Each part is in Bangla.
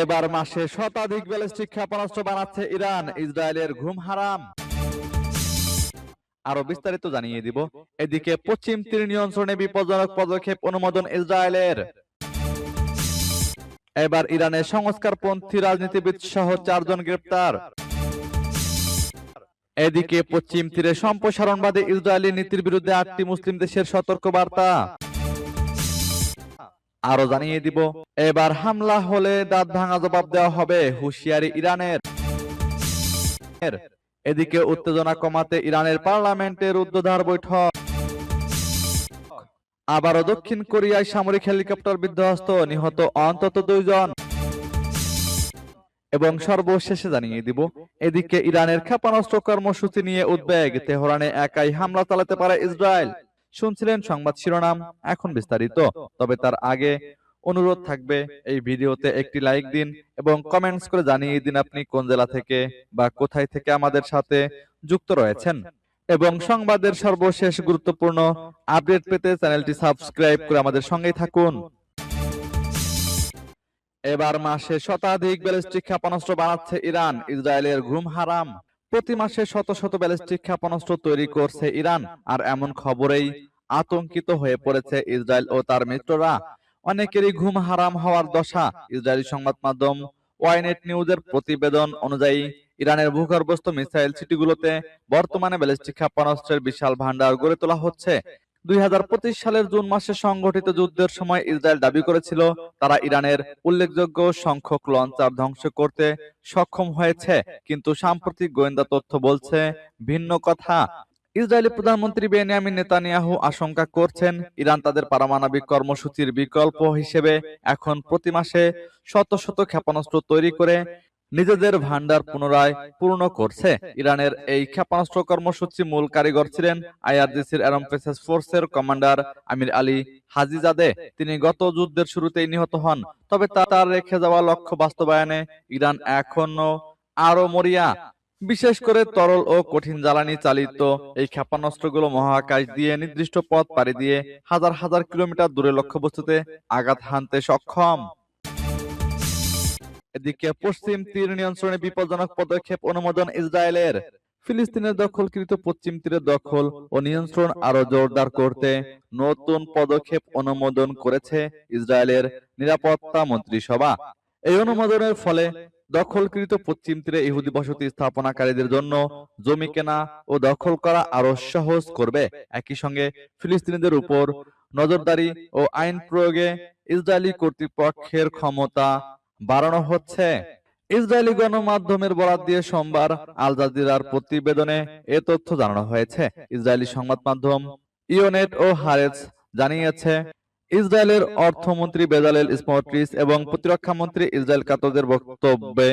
এবার মাসে শতাধিক ব্যালিস্টিক ক্ষেপণাস্ত্র বানাচ্ছে ইরান, ইসরায়েলের ঘুম হারাম। আরও বিস্তারিত জানিয়ে দিব। এদিকে পশ্চিম তীর নিয়ন্ত্রণে বিপজ্জনক পদক্ষেপ অনুমোদন ইসরায়েলের। এবার ইরানের সংস্কারপন্থী রাজনীতিবিদ সহ চারজন গ্রেপ্তার। এদিকে পশ্চিম তীরে সম্প্রসারণবাদী ইসরায়েলি নীতির বিরুদ্ধে আটটি মুসলিম দেশের সতর্ক বার্তা আরও জানিয়ে দিব, এবার হামলা হলে দাঁত ভাঙা জবাব দেওয়া হবে হুঁশিয়ারি ইরানের। এদিকে উত্তেজনা কমাতে ইরানের পার্লামেন্টের উদ্বোধার বৈঠক। আবারও দক্ষিণ কোরিয়ায় সামরিক হেলিকপ্টার বিধ্বস্ত, নিহত অন্তত দুইজন। এবং সর্বশেষে জানিয়ে দিব, এদিকে ইরানের ক্ষেপণাস্ত্র কর্মসূচি নিয়ে উদ্বেগ, তেহরানে একাই হামলা চালাতে পারে ইসরায়েল। শুনছিলেন সংবাদ শিরোনাম এখন বিস্তারিত। তবে তার আগে অনুরোধ থাকবে এই ভিডিওতে একটি লাইক দিন এবং কমেন্টস করে জানিয়ে দিন আপনি কোন জেলা থেকে বা কোথায় থেকে আমাদের সাথে যুক্ত রয়েছেন। এবং সংবাদের সর্বশেষ গুরুত্বপূর্ণ আপডেট পেতে চ্যানেলটি সাবস্ক্রাইব করে আমাদের সঙ্গেই থাকুন। এবার মাসে শতাধিক ব্যালিস্টিক ক্ষেপণাস্ত্র বানাচ্ছে ইরান, ইসরায়েলের ঘুম হারাম। প্রতি মাসে শত শত ব্যালিস্টিক ক্ষেপণাস্ত্র তৈরি করছে ইরান, আর এমন খবরেই আতঙ্কিত হয়ে পড়েছে ইসরায়েল ও তার মিত্ররা। অনেকেরই ঘুম হারাম হওয়ার দশা। ইসরায়েলি সংবাদ মাধ্যম ওয়াইনেট নিউজের প্রতিবেদন অনুযায়ী, ইরানের ভূগর্ভস্থ মিসাইল সিটিগুলোতে বর্তমানে ব্যালিস্টিক ক্ষেপণাস্ত্রের বিশাল ভান্ডার গড়ে তোলা হচ্ছে। দুই হাজার পঁচিশ সালের জুন মাসে সংগঠিত যুদ্ধের সময় ইসরায়েল দাবি করেছিল, তারা ইরানের উল্লেখযোগ্য সংখ্যক লঞ্চার ধ্বংস করতে সক্ষম হয়েছে। কিন্তু সাম্প্রতিক গোয়েন্দা তথ্য বলছে, ভিন্ন কথা। ইসরায়েলি প্রধানমন্ত্রী বেনিয়ামিন নেতানিয়াহু আশঙ্কা করছেন ইরান তাদের পারমাণবিক কর্মসূচির বিকল্প হিসেবে এখন প্রতি মাসে শত শত ক্ষেপণাস্ত্র তৈরি করে নিজেদের ভান্ডার পুনরায় পূর্ণ করছে। ইরানের এই ক্ষেপণাস্ত্র কর্মসূচি মূল কারিগর ছিলেন আইআরজিসির অ্যারোস্পেস ফোর্সের কমান্ডার আমির আলী হাজিজাদে। তিনি গত যুদ্ধের শুরুতেই নিহত হন, তবে তার রেখে যাওয়া লক্ষ্য বাস্তবায়নে ইরান এখনও আরও মরিয়া। বিশেষ করে তরল ও কঠিন জ্বালানি চালিত এই ক্ষেপণাস্ত্রগুলো মহাকাশ দিয়ে নির্দিষ্ট পথ পাড়ি দিয়ে হাজার হাজার কিলোমিটার দূরে লক্ষ্যবস্তুতে আঘাত হানতে সক্ষম। এদিকে পশ্চিম তীর নিয়ন্ত্রণে বিপজ্জনক পদক্ষেপ অনুমোদন ইসরায়েলের। ফিলিস্তিনের দখলকৃত পশ্চিম তীরের দখল ও নিয়ন্ত্রণ আরও জোরদার করতে নতুন পদক্ষেপ অনুমোদন করেছে ইসরায়েলের নিরাপত্তা মন্ত্রিসভা। এই অনুমোদনের ফলে দখলকৃত পশ্চিম তীরে ইহুদি বসতি স্থাপনাকারীদের জন্য জমি কেনা ও দখল করা আরও সহজ করবে। একই সঙ্গে ফিলিস্তিনিদের উপর নজরদারি ও আইন প্রয়োগে ইসরায়েলি কর্তৃপক্ষের ক্ষমতা বাড়ানো হচ্ছে। ইসরায়েলি গণমাধ্যমের বরাত দিয়ে সোমবার আল জাজিরার প্রতিবেদনে এ তথ্য জানানো হয়েছে। ইসরায়েলি সংবাদ মাধ্যম ইওনেট ও হারেজ জানিয়েছে ইসরায়েলের অর্থমন্ত্রী বেজালেল স্মট্রিস এবং প্রতিরক্ষা মন্ত্রী ইসরায়েল কাতদের বক্তব্যে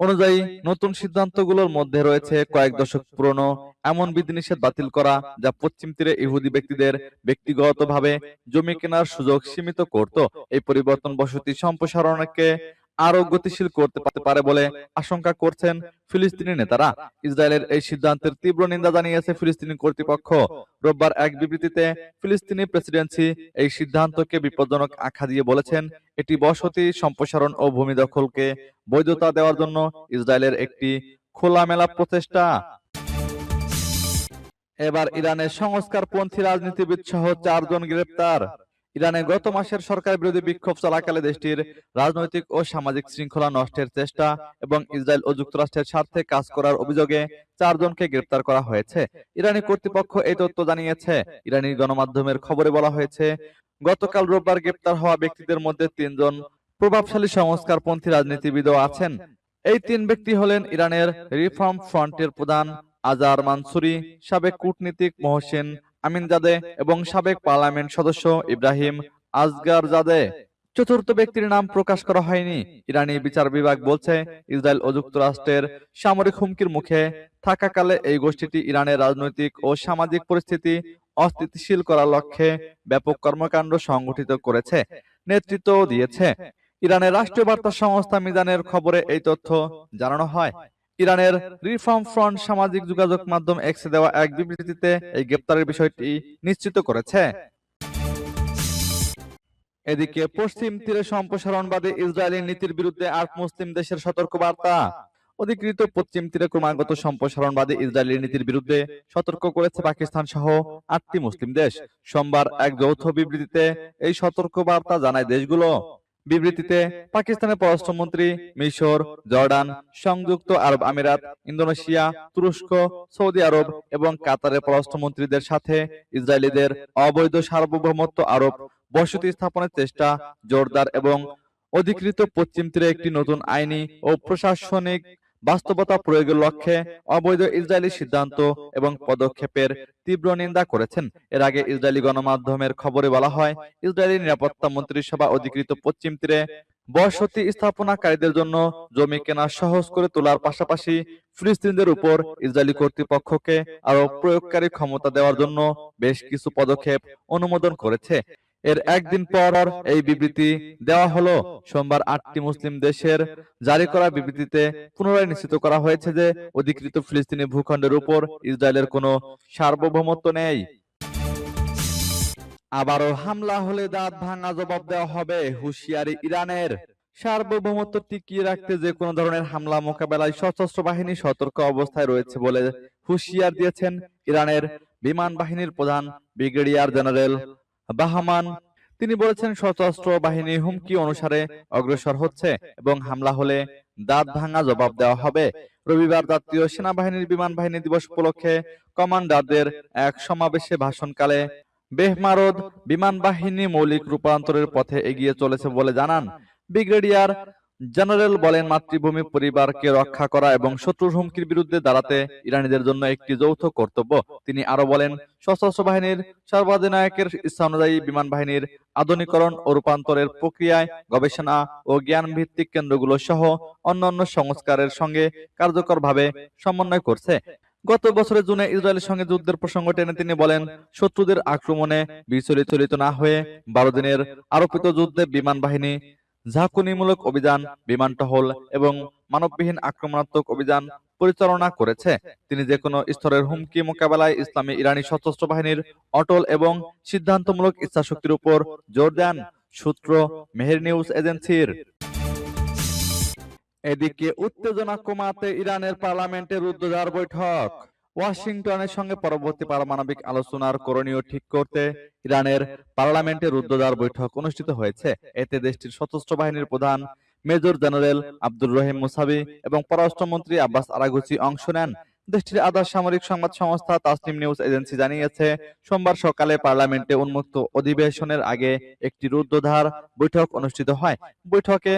অনুযায়ী নতুন সিদ্ধান্তগুলোর মধ্যে রয়েছে কয়েক দশক পুরনো এমন বিধিনিষেধ বাতিল করা যা পশ্চিম তীরে ইহুদি ব্যক্তিদের ব্যক্তিগতভাবে জমি কেনার সুযোগ সীমিত করত। এই পরিবর্তন বসতি সম্প্রসারণকে আরও গতিশীল করতে পারে বলে আশঙ্কা করছেন ফিলিস্তিনি নেতারা। ইসরায়েলের এই সিদ্ধান্তের তীব্র নিন্দা জানিয়েছে ফিলিস্তিনি কর্তৃপক্ষ। রোববার এক বিবৃতিতে ফিলিস্তিনি প্রেসিডেন্সি এই সিদ্ধান্তকে বিপজ্জনক আখ্যা দিয়ে বলেছেন, এটি বসতি, সম্প্রসারণ ও ভূমি দখলকে বৈধতা দেওয়ার জন্য ইসরায়েলের একটি খোলামেলা প্রচেষ্টা। এবার ইরানের সংস্কারপন্থী রাজনীতিবিদ সহ চারজন গ্রেপ্তার। ইরানে গত মাসের সরকার বিরোধী বিক্ষোভ চলাকালে দেশটির রাজনৈতিক ও সামাজিক শৃঙ্খলা নষ্টের চেষ্টা এবং ইসরায়েল ও যুক্তরাষ্ট্রের স্বার্থে কাজ করার অভিযোগে চারজনকে গ্রেপ্তার করা হয়েছে। ইরানি কর্তৃপক্ষ এই তথ্য জানিয়েছে। ইরানি গণমাধ্যমের খবরে বলা হয়েছে, গতকাল রোববার গ্রেপ্তার হওয়া ব্যক্তিদের মধ্যে তিনজন প্রভাবশালী সংস্কারপন্থী রাজনীতিবিদও আছেন। এই তিন ব্যক্তি হলেন ইরানের রিফর্ম ফ্রন্টের প্রধান আজার মানসুরি, সাবেক কূটনীতিক মহসিন আমিন জাদে এবং সাবেক পার্লামেন্ট সদস্য ইব্রাহিম আজগার জাদে চতুর্থ ব্যক্তির নাম প্রকাশ করা হয়নি। ইরানি বিচার বিভাগ বলছে, ইসরায়েল ও যুক্তরাষ্ট্রের সামরিক হুমকির মুখে থাকাকালে এই গোষ্ঠীটি ইরানের রাজনৈতিক ও সামাজিক পরিস্থিতি অস্থিতিশীল করার লক্ষ্যে ব্যাপক কর্মকাণ্ড সংগঠিত করেছে নেতৃত্ব দিয়েছে। ইরানের রাষ্ট্রীয় বার্তা সংস্থা মিজানের খবরে এই তথ্য জানানো হয়। ইরানের রিফর্ম ফ্রন্ট সামাজিক যোগাযোগ মাধ্যম এক্সে দেওয়া এক বিবৃতিতে এই গ্রেপ্তারের বিষয়টি নিশ্চিত করেছে। এদিকে পশ্চিম তীরে সম্প্রসারণবাদী ইসরায়েলি নীতির বিরুদ্ধে আট মুসলিম দেশের সতর্কবার্তা। অধিকৃত পশ্চিম তীরে ক্রমাগত সম্প্রসারণবাদী ইসরায়েলি নীতির বিরুদ্ধে সতর্ক করেছে পাকিস্তান সহ আটটি মুসলিম দেশ। সোমবার এক যৌথ বিবৃতিতে এই সতর্কবার্তা জানায় দেশগুলো। বিবৃতিতে পাকিস্তানের পররাষ্ট্রমন্ত্রী মিশর, জর্ডান, সংযুক্ত আরব আমিরাত, ইন্দোনেশিয়া, তুরস্ক, সৌদি আরব এবং কাতারের পররাষ্ট্রমন্ত্রীদের সাথে ইসরায়েলিদের অবৈধ সার্বভৌমত্ব আরোপ বসতি স্থাপনের চেষ্টা জোরদার এবং অধিকৃত পশ্চিম তীরে একটি নতুন আইনি ও প্রশাসনিক বাস্তবতা প্রয়োগের লক্ষ্যে অবৈধ ইসরায়েলি সিদ্ধান্ত এবং পদক্ষেপের তীব্র নিন্দা করেছেন। এর আগে ইসরায়েলি গণমাধ্যমের খবরে বলা হয়, ইসরায়েলি নিরাপত্তা মন্ত্রিসভা অধিকৃত পশ্চিম তীরে বসতি স্থাপনাকারীদের জন্য জমি কেনা সহজ করে তোলার পাশাপাশি ফিলিস্তিনদের উপর ইসরায়েলি কর্তৃপক্ষকে আরও প্রয়োগকারী ক্ষমতা দেওয়ার জন্য বেশ কিছু পদক্ষেপ অনুমোদন করেছে। এর একদিন পর এই বিবৃতি দেওয়া হলো। সোমবার আটটি মুসলিম দেশের জারি করা বিবৃতিতে পুনরায় নিশ্চিত করা হয়েছে যে অধিকৃত ফিলিস্তিনি ভূখণ্ডের উপর ইসরায়েলের কোনো সার্বভৌমত্ব নেই। আবারও হামলা হলে দাঁত ভাঙা জবাব দেওয়া হবে হুঁশিয়ারি ইরানের। সার্বভৌমত্ব টিকিয়ে রাখতে যে কোনো ধরনের হামলা মোকাবেলায় সশস্ত্র বাহিনী সতর্ক অবস্থায় রয়েছে বলে হুঁশিয়ার দিয়েছেন ইরানের বিমান বাহিনীর প্রধান ব্রিগেডিয়ার জেনারেল বাহামান। তিনি বলেছেন, সশস্ত্র বাহিনী হুমকি অনুসারে অগ্রসর হচ্ছে এবং হামলা হলে দাঁত ভাঙা জবাব দেওয়া হবে। রবিবার জাতীয় সেনাবাহিনীর বিমান বাহিনী দিবস উপলক্ষে কমান্ডারদের এক সমাবেশে ভাষণকালে বেহমারদ বিমান বাহিনী মৌলিক রূপান্তরের পথে এগিয়ে চলেছে বলে জানান। ব্রিগেডিয়ার জেনারেল বলেন, মাতৃভূমি পরিবারকে রক্ষা করা এবং শত্রুর হুমকির বিরুদ্ধে দাঁড়াতে ইরানিদের জন্য একটি যৌথ কর্তব্য। তিনি আরও বলেন, সশস্ত্র বাহিনীর সর্বাধিনায়কের ইচ্ছা অনুযায়ী বিমান বাহিনীর আধুনিকরণ ও রূপান্তরের প্রক্রিয়ায় গবেষণা ও জ্ঞান ভিত্তিক কেন্দ্রগুলো সহ অন্যান্য সংস্কারের সঙ্গে কার্যকরভাবে সমন্বয় করছে। গত বছরের জুনে ইসরায়েলের সঙ্গে যুদ্ধের প্রসঙ্গ টেনে তিনি বলেন, শত্রুদের আক্রমণে বিচলিত না হয়ে বারো দিনের আরোপিত যুদ্ধে বিমান বাহিনী ঝাঁকুনিমূলক অভিযান, বিমান টহল এবং মানববিহীন আক্রমণাত্মক অভিযান পরিচালনা করেছে। তিনি যে কোনো স্তরের হুমকি মোকাবেলায় ইসলামী ইরানি সশস্ত্র বাহিনীর অটল এবং সিদ্ধান্তমূলক ইচ্ছাশক্তির উপর জোর দেন সূত্র মেহের নিউজ এজেন্সির। এদিকে উত্তেজনা কমাতে ইরানের পার্লামেন্টে রুদ্ধদ্বার বৈঠক। ওয়াশিংটনের সঙ্গে পরবর্তী পারমাণবিক আলোচনার করণীয় ঠিক করতে ইরানের পার্লামেন্টে রুদ্ধদ্বার বৈঠক অনুষ্ঠিত হয়েছে। এতে দেশটির সশস্ত্র বাহিনীর প্রধান major general Abdur Rahim Mousavi এবং পররাষ্ট্রমন্ত্রী আব্বাস আরাগুচি অংশ নেন। দেশটির আধা সামরিক সংবাদ সংস্থা তাসনিম নিউজ এজেন্সি জানিয়েছে, সোমবার সকালে পার্লামেন্টে উন্মুক্ত অধিবেশনের আগে একটি রুদ্ধদ্বার বৈঠক অনুষ্ঠিত হয়। বৈঠকে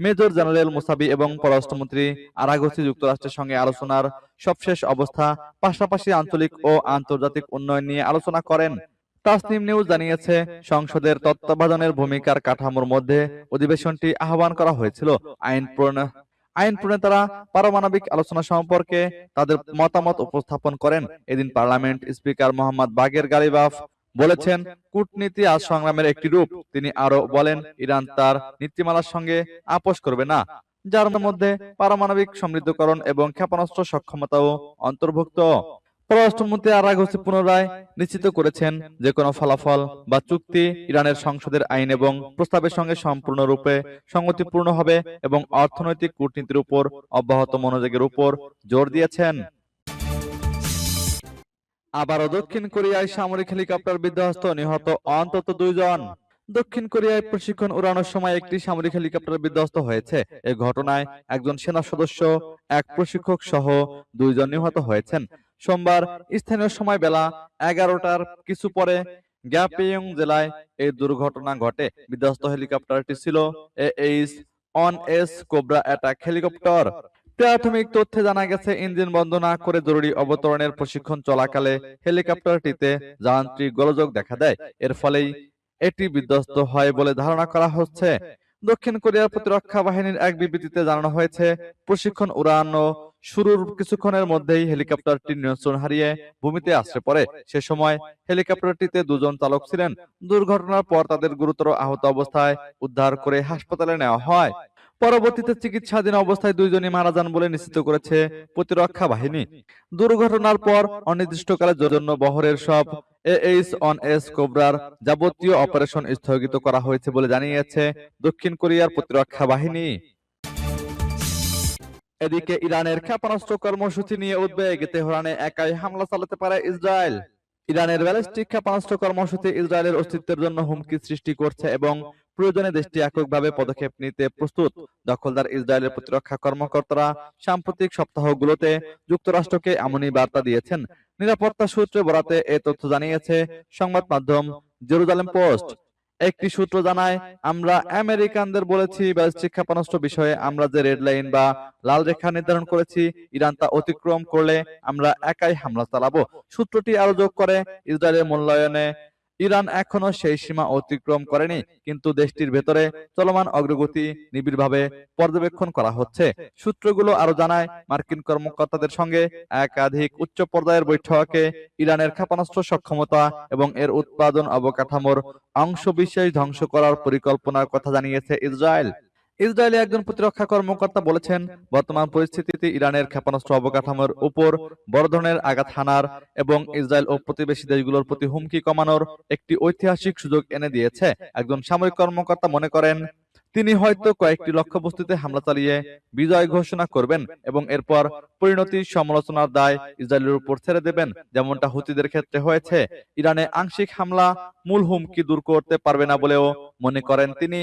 মেজর জেনারেল মুসাবি এবং পররাষ্ট্রমন্ত্রী আরাগসি যুক্তরাষ্ট্রের সঙ্গে আলোচনার সবশেষ অবস্থা, পাশাপাশি আঞ্চলিক ও আন্তর্জাতিক উন্নয়ন নিয়ে আলোচনা করেন। তাসনিম নিউজ জানিয়েছে, সংসদের তত্ত্বাবধানের ভূমিকার কাঠামোর মধ্যে অধিবেশনটি আহ্বান করা হয়েছিল। আইন প্রণ- আইন প্রণেতারা পারমাণবিক আলোচনা সম্পর্কে তাদের মতামত উপস্থাপন করেন। এদিন পার্লামেন্ট স্পিকার মোহাম্মদ বাগের গালিবাফ বলেছেন কূটনীতি আজ সংগ্রামের একটি রূপ। তিনি আরও বলেন, ইরান তার নীতিমালার সঙ্গে আপোষ করবে না, যার মধ্যে পারমাণবিক সমৃদ্ধকরণ এবং ক্ষেপণাস্ত্র সক্ষমতাও অন্তর্ভুক্ত। পররাষ্ট্রমন্ত্রী আরাগসি পুনরায় নিশ্চিত করেছেন যে কোনো ফলাফল বা চুক্তি ইরানের সংসদের আইন এবং প্রস্তাবের সঙ্গে সম্পূর্ণরূপে সঙ্গতিপূর্ণ হবে এবং অর্থনৈতিক কূটনীতির উপর অব্যাহত মনোযোগের উপর জোর দিয়েছেন। আবারও দক্ষিণ কোরিয়ায় সামরিক হেলিকপ্টার বিধ্বস্ত নিহত অন্তত দুইজন। দক্ষিণ কোরিয়ায় প্রশিক্ষণ উড়ানোর সময় একটি সামরিক হেলিকপ্টার বিধ্বস্ত হয়েছে। এই ঘটনায় একজন সেনা সদস্য, এক প্রশিক্ষক সহ দুইজন নিহত হয়েছেন। সোমবার স্থানীয় সময় বেলা এগারোটার কিছু পরে গ্যাপিয়ং জেলায় এই দুর্ঘটনা ঘটে। বিধ্বস্ত হেলিকপ্টারটি ছিল A H one S Cobra attack helicopter. প্রাথমিক তথ্যে জানা গেছে, ইঞ্জিন বন্ধ না করে জরুরি অবতরণের প্রশিক্ষণ চলাকালে হেলিকপ্টারটিতে যান্ত্রিক গোলযোগ দেখা দেয়। এর ফলেই এটি বিধ্বস্ত হয় বলে ধারণা করা হচ্ছে। দক্ষিণ কোরিয়ার প্রতিরক্ষা বাহিনীর এক বিবৃতিতে জানানো হয়েছে, প্রশিক্ষণ উড়ানো শুরুর কিছুক্ষণের মধ্যেই হেলিকপ্টারটি নিয়ন্ত্রণ হারিয়ে ভূমিতে আশ্রে পড়ে। সে সময় হেলিকপ্টারটিতে দুজন চালক ছিলেন। দুর্ঘটনার পর তাদের গুরুতর আহত অবস্থায় উদ্ধার করে হাসপাতালে নেওয়া হয়। পরবর্তীতে চিকিৎসাধীন অবস্থায় দুইজনই মারা যান বলে নিশ্চিত করেছে প্রতিরক্ষা বাহিনী। দুর্ঘটনার পর অনির্দিষ্টকালের জন্য বহরের সব এইচ অন এস কোবরার যাবতীয় অপারেশন স্থগিত করা হয়েছে বলে জানিয়েছে দক্ষিণ কোরিয়ার প্রতিরক্ষা বাহিনী। এদিকে ইরানের ক্ষেপণাস্ত্র কর্মসূচি নিয়ে উদ্বেগ, তেহরানে একাই হামলা চালাতে পারে ইসরায়েল। ইরানের ব্যালিস্টিক ক্ষেপণাস্ত্র কর্মসূচি ইসরায়েলের অস্তিত্বের জন্য হুমকি সৃষ্টি করছে এবং প্রয়োজনে দেশটি এককভাবে পদক্ষেপ নিতে প্রস্তুত। দখলদার ইসরায়েলের প্রতিরক্ষা কর্মকর্তারা সাম্প্রতিক সপ্তাহগুলোতে যুক্তরাষ্ট্রকে এমনই বার্তা দিয়েছেন। নিরাপত্তা সূত্রে বরাতে এ তথ্য জানিয়েছে সংবাদ মাধ্যম জেরুজালেম পোস্ট। একটি সূত্র জানায় আমরা আমেরিকানদের বলেছি ব্যালিস্টিক ক্ষেপণাস্ত্র বিষয়ে আমরা যে রেড লাইন বা লাল রেখা নির্ধারণ করেছি ইরান তা অতিক্রম করলে আমরা একাই হামলা চালাবো। সূত্রটি আরও যোগ করে ইসরায়েলের মূল্যায়নে ইরান এখনও সেই সীমা অতিক্রম করেনি, কিন্তু দেশটির ভেতরে চলমান অগ্রগতি নিবিড়ভাবে পর্যবেক্ষণ করা হচ্ছে। সূত্রগুলো আরও জানায়, মার্কিন কর্মকর্তাদের সঙ্গে একাধিক উচ্চ পর্যায়ের বৈঠকে ইরানের ক্ষেপণাস্ত্র সক্ষমতা এবং এর উৎপাদন অবকাঠামোর অংশবিশেষ ধ্বংস করার পরিকল্পনার কথা জানিয়েছে ইসরায়েল। ইসরায়েলে একজন প্রতিরক্ষা কর্মকর্তা বলেছেন, বর্তমান পরিস্থিতিতে ইরানের ক্ষেপণাস্ত্র অবকাঠামোর উপর বড় ধরনের আঘাত হানার এবং ইসরায়েল ও প্রতিবেশী দেশগুলোর প্রতি হুমকি কমানোর একটি ঐতিহাসিক সুযোগ এনে দিয়েছে। একজন সামরিক কর্মকর্তা মনে করেন, তিনি হয়তো কয়েকটি লক্ষ্যবস্তুতে হামলা চালিয়ে বিজয় ঘোষণা করবেন এবং এরপর পরিণতি সমালোচনার দায় ইসরায়েলের উপর ছেড়ে দেবেন, যেমনটা হুতিদের ক্ষেত্রে হয়েছে। ইরানে আংশিক হামলা মূল হুমকি দূর করতে পারবে না বলেও মনে করেন তিনি।